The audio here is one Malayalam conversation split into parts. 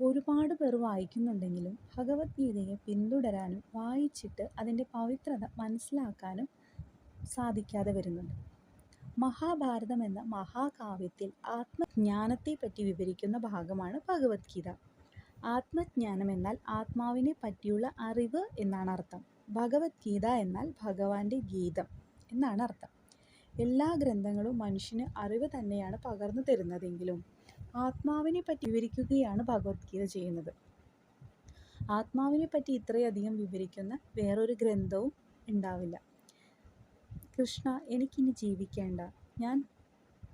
ഒരുപാട് പേർ വായിക്കുന്നുണ്ടെങ്കിലും ഭഗവത്ഗീതയെ പിന്തുടരാനും വായിച്ചിട്ട് അതിന്റെ പവിത്രത മനസ്സിലാക്കാനും സാധിക്കാതെ വരുന്നുണ്ട്. മഹാഭാരതം എന്ന മഹാകാവ്യത്തിൽ ആത്മജ്ഞാനത്തെപ്പറ്റി വിവരിക്കുന്ന ഭാഗമാണ് ഭഗവത്ഗീത. ആത്മജ്ഞാനം എന്നാൽ ആത്മാവിനെ പറ്റിയുള്ള അറിവ് എന്നാണ് അർത്ഥം. ഭഗവത്ഗീത എന്നാൽ ഭഗവാന്റെ ഗീതം എന്നാണ് അർത്ഥം. എല്ലാ ഗ്രന്ഥങ്ങളും മനുഷ്യന് അറിവ് തന്നെയാണ് പകർന്നു തരുന്നതെങ്കിലും ആത്മാവിനെ പറ്റി വിവരിക്കുകയാണ് ഭഗവത്ഗീത ചെയ്യുന്നത്. ആത്മാവിനെ പറ്റി ഇത്രയധികം വിവരിക്കുന്ന വേറൊരു ഗ്രന്ഥവും ഉണ്ടാവില്ല. കൃഷ്ണ എനിക്കിനി ജീവിക്കേണ്ട. ഞാൻ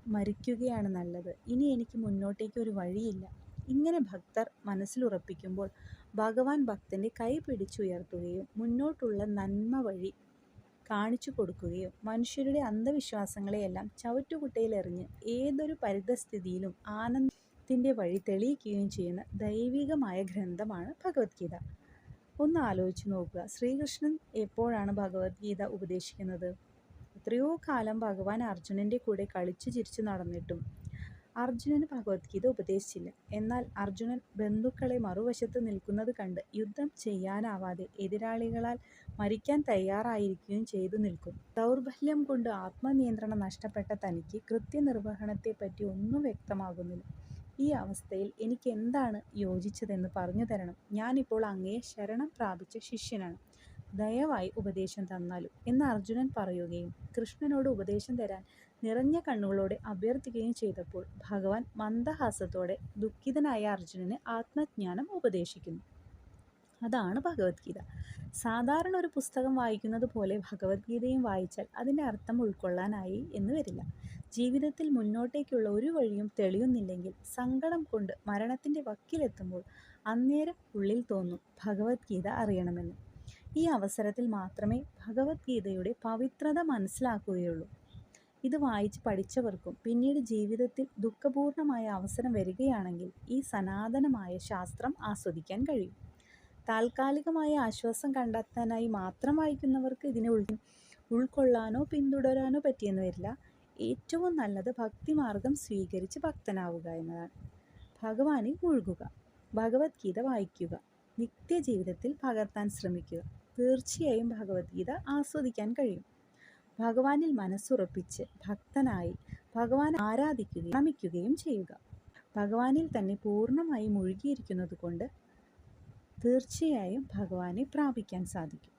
മരിക്കുകയാണ് നല്ലത്. ഇനി എനിക്ക് മുന്നോട്ടേക്ക് ഒരു വഴിയില്ല. ഇങ്ങനെ ഭക്തർ മനസ്സിലുറപ്പിക്കുമ്പോൾ ഭഗവാൻ ഭക്തന്റെ കൈ പിടിച്ചുയർത്തുകയും മുന്നോട്ടുള്ള നന്മ വഴി കാണിച്ചു കൊടുക്കുകയും മനുഷ്യരുടെ അന്ധവിശ്വാസങ്ങളെയെല്ലാം ചവറ്റുകുട്ടയിലെറിഞ്ഞ് ഏതൊരു പരിതസ്ഥിതിയിലും ആനന്ദത്തിന്റെ വഴി തെളിയിക്കുകയും ചെയ്യുന്ന ദൈവികമായ ഗ്രന്ഥമാണ് ഭഗവത്ഗീത. ഒന്ന് ആലോചിച്ച് നോക്കുക. ശ്രീകൃഷ്ണൻ എപ്പോഴാണ് ഭഗവത്ഗീത ഉപദേശിക്കുന്നത്? എത്രയോ കാലം ഭഗവാൻ അർജുനന്റെ കൂടെ കളിച്ചു ചിരിച്ചു നടന്നിട്ടും അർജുനന് ഭഗവത്ഗീത ഉപദേശിച്ചില്ല. എന്നാൽ അർജുനൻ ബന്ധുക്കളെ മറുവശത്ത് നിൽക്കുന്നത് കണ്ട് യുദ്ധം ചെയ്യാനാവാതെ എതിരാളികളാൽ മരിക്കാൻ തയ്യാറായിരിക്കുകയും ചെയ്തു നിൽക്കും ദൗർബല്യം കൊണ്ട് ആത്മനിയന്ത്രണം നഷ്ടപ്പെട്ട തനിക്ക് കൃത്യനിർവഹണത്തെപ്പറ്റി ഒന്നും വ്യക്തമാകുന്നില്ല. ഈ അവസ്ഥയിൽ എനിക്ക് എന്താണ് യോജിച്ചതെന്ന് പറഞ്ഞു തരണം. ഞാനിപ്പോൾ അങ്ങയെ ശരണം പ്രാപിച്ച ശിഷ്യനാണ്. ദയവായി ഉപദേശം തന്നാലും. എന്ന് അർജുനൻ പറയുകയും കൃഷ്ണനോട് ഉപദേശം തരാൻ നിറഞ്ഞ കണ്ണുകളോടെ അഭ്യർത്ഥിക്കുകയും ചെയ്തപ്പോൾ ഭഗവാൻ മന്ദഹാസത്തോടെ ദുഃഖിതനായ അർജുനന് ആത്മജ്ഞാനം ഉപദേശിക്കുന്നു. അതാണ് ഭഗവത്ഗീത. സാധാരണ ഒരു പുസ്തകം വായിക്കുന്നത് പോലെ ഭഗവത്ഗീതയും വായിച്ചാൽ അതിന്റെ അർത്ഥം ഉൾക്കൊള്ളാനായി എന്ന് വരില്ല. ജീവിതത്തിൽ മുന്നോട്ടേക്കുള്ള ഒരു വഴിയും തെളിയുന്നില്ലെങ്കിൽ സങ്കടം കൊണ്ട് മരണത്തിന്റെ വക്കിലെത്തുമ്പോൾ അന്നേരം ഉള്ളിൽ തോന്നും ഭഗവത്ഗീത അറിയണമെന്ന്. ഈ അവസരത്തിൽ മാത്രമേ ഭഗവത്ഗീതയുടെ പവിത്രത മനസ്സിലാക്കുകയുള്ളൂ. ഇത് വായിച്ച് പഠിച്ചവർക്കും പിന്നീട് ജീവിതത്തിൽ ദുഃഖപൂർണമായ അവസരം വരികയാണെങ്കിൽ ഈ സനാതനമായ ശാസ്ത്രം ആസ്വദിക്കാൻ കഴിയും. താൽക്കാലികമായ ആശ്വാസം കണ്ടെത്താനായി മാത്രം വായിക്കുന്നവർക്ക് ഇതിനെ ഉൾ ഉൾക്കൊള്ളാനോ പിന്തുടരാനോ പറ്റിയെന്ന് വരില്ല. ഏറ്റവും നല്ലത് ഭക്തിമാർഗം സ്വീകരിച്ച് ഭക്തനാവുക എന്നതാണ്. ഭഗവാനിൽ മുഴുകുക ഭഗവത്ഗീത വായിക്കുക നിത്യജീവിതത്തിൽ പകർത്താൻ ശ്രമിക്കുക. തീർച്ചയായും ഭഗവത്ഗീത ആസ്വദിക്കാൻ കഴിയും. ഭഗവാനിൽ മനസ്സുറപ്പിച്ച് ഭക്തനായി ഭഗവാൻ ആരാധിക്കുകയും നമിക്കുകയും ചെയ്യുക. ഭഗവാനിൽ തന്നെ പൂർണമായി മുഴുകിയിരിക്കുന്നത് കൊണ്ട് തീർച്ചയായും ഭഗവാനെ പ്രാപിക്കാൻ സാധിക്കും.